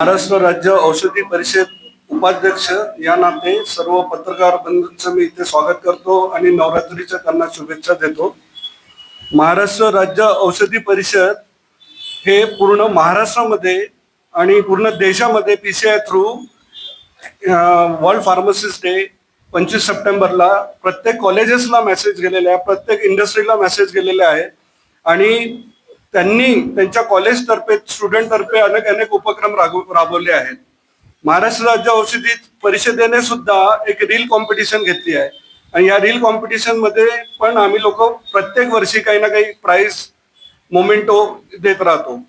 महाराष्ट्र राज्य औषधी परिषद उपाध्यक्ष या नाते सर्व पत्रकार बंधूंचं मी इथे स्वागत करतो आणि नवरात्रीच्या त्यांना शुभेच्छा देतो. महाराष्ट्र राज्य औषधी परिषद हे पूर्ण महाराष्ट्रामध्ये आणि पूर्ण देशामध्ये P C I through world pharmacist day पंचवीस सप्टेंबरला प्रत्येक कॉलेजेसला मेसेज गेलेले आहे प्रत्येक इंडस्ट्रीला मेसेज गेलेले आहे आणि त्यांनी त्यांच्या कॉलेजतर्फे स्टुडंटतर्फे अनेक अनेक उपक्रम राबव- राबवले आहेत. महाराष्ट्र राज्य औषधी परिषदेने सुद्धा एक रील कॉम्पिटिशन घेतली आहे. आणि या रील कॉम्पिटिशनमध्ये पण आम्ही लोक प्रत्येक वर्षी काही ना काही प्राइज मोमेंटो देत राहतो.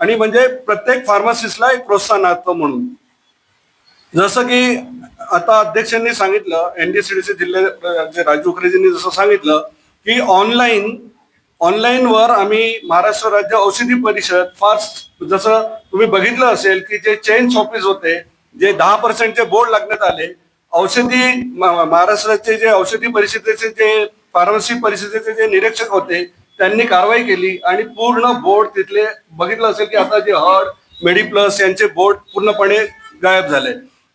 आणि म्हणजे प्रत्येक फार्मासिस्टला एक प्रोत्साहन असतं म्हणून. जसं की आता अध्यक्षांनी सांगितलं एनडीसीडीसी जिल्हे राजू खरेजींनी जसं सांगितलं की ऑनलाईन ऑनलाईनवर आम्ही महाराष्ट्र राज्य औषधी परिषद फार जसं तुम्ही बघितलं असेल की जे चेन ऑफिस होते जे दहा पर्सेंटचे बोर्ड लागण्यात आले औषधी महाराष्ट्राचे जे औषधी परिषदेचे जे फार्मसी परिषदेचे जे निरीक्षक होते त्यांनी कारवाई केली आणि पूर्ण बोर्ड तिथले बघितलं असेल की आता जे हर्ड मेडिप्लस यांचे बोर्ड पूर्णपणे गायब झाले.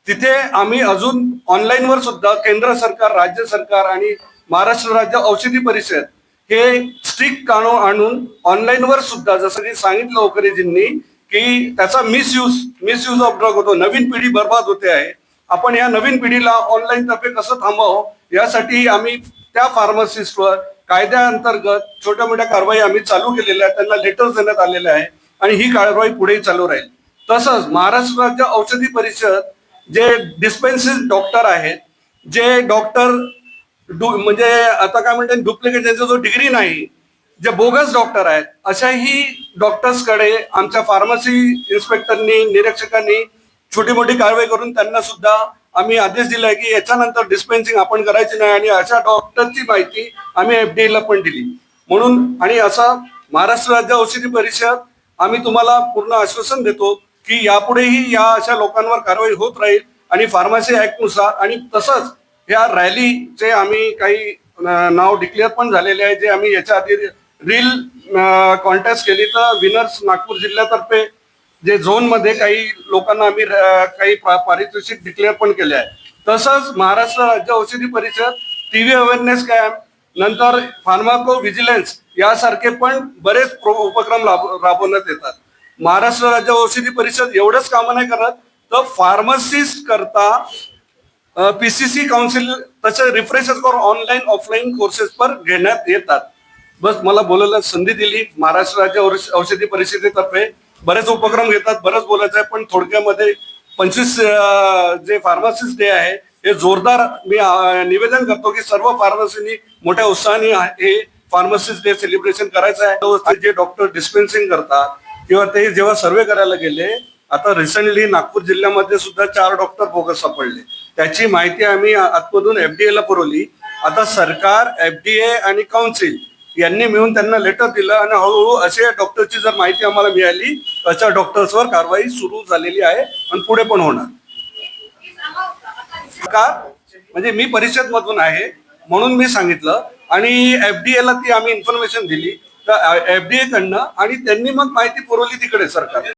तिथे आम्ही अजून ऑनलाईनवर सुद्धा केंद्र सरकार राज्य सरकार आणि महाराष्ट्र राज्य औषधी परिषद हे स्टिक कानून आणून ऑनलाईनवर सुद्धा जसं की सांगितलं ओकरेजींनी की त्याचा मिसयूज मिसयूज ऑफ ड्रग होतो. नवीन पिढी बर्बाद होते आहे. आपण या नवीन पिढीला ऑनलाईन तर्फे कसं थांबावं? यासाठी आम्ही त्या फार्मासिस्टवर कायद्याअंतर्गत छोट्या मोठ्या कारवाई आम्ही चालू केलेल्या आहेत. त्यांना लेटर्स देण्यात आलेले आहे आणि ही कारवाई पुढेही चालू राहील. तसंच महाराष्ट्र राज्य औषधी परिषद जे डिस्पेन्सिस डॉक्टर आहेत जे डॉक्टर म्हणजे आता काय म्हणते डुप्लिकेट त्यांचा जो डिग्री नाही जे बोगस डॉक्टर आहेत अशाही डॉक्टर्सकडे आमच्या फार्मसी इन्स्पेक्टरनी निरीक्षकांनी छोटी मोठी कारवाई करून त्यांना सुद्धा आम्ही आदेश दिलाय की याच्यानंतर डिस्पेन्सिंग आपण करायची नाही आणि अशा डॉक्टरची माहिती आम्ही एफडीए ला पण दिली. म्हणून आणि असा महाराष्ट्र राज्य औषधी परिषद आम्ही तुम्हाला पूर्ण आश्वासन देतो की यापुढेही या अशा लोकांवर कारवाई होत राहील आणि फार्मसी ऍक्टनुसार आणि तसंच या रॅलीचे आम्ही काही नाव डिक्लेअर पण झालेले आहे जे आम्ही याच्या आधी रील कॉन्टेस्ट केली तर विनर्स नागपूर जिल्ह्यातर्फे जे झोनमध्ये काही लोकांना आम्ही काही पा- पारितोषिक डिक्लेअर पण केले आहे. तसंच महाराष्ट्र राज्य औषधी परिषद टी व्ही अवेअरनेस कॅम्प नंतर फार्माको व्हिजिलन्स यासारखे पण बरेच प्रो- उपक्रम राब- राबवण्यात येतात. महाराष्ट्र राज्य औषधी परिषद एवढंच कामं नाही करत तर फार्मसिस्ट करता पीसीसी काउन्सिल तसे रिफ्रेशर्स करून ऑनलाईन ऑफलाईन कोर्सेस पर घेण्यात येतात. बस मला बोलायला संधी दिली. महाराष्ट्र राज्य औष- औषधी परिषदेतर्फे बरेच उपक्रम घेतात बरंच बोलायचं आहे पण थोडक्यामध्ये पंचवीस जे फार्मासिस्ट डे आहे हे जोरदार मी निवेदन करतो की सर्व फार्मसीनी मोठ्या उत्साहाने हे फार्मसिस्ट डे सेलिब्रेशन करायचं आहे. जे डॉक्टर डिस्पेन्सिंग करतात किंवा ते जेव्हा सर्वे करायला गेले आता रिसेंटली नागपूर जिल्ह्यामध्ये सुद्धा चार डॉक्टर बोगस सापडले. त्याची माहिती आम्ही आतमधून एफडीए ला पुरवली. आता सरकार एफडीए आणि काउन्सिल यांनी मिळून त्यांना लेटर दिलं आणि हळूहळू असे डॉक्टरची जर माहिती आम्हाला मिळाली अशा डॉक्टर्सवर कारवाई सुरू झालेली आहे आणि पुढे पण होणार. सरकार म्हणजे मी परिषद मधून आहे म्हणून मी सांगितलं आणि एफडीए ला ती आम्ही इन्फॉर्मेशन दिली. तर एफडीए कडनं आणि त्यांनी मग माहिती पुरवली तिकडे सरकार.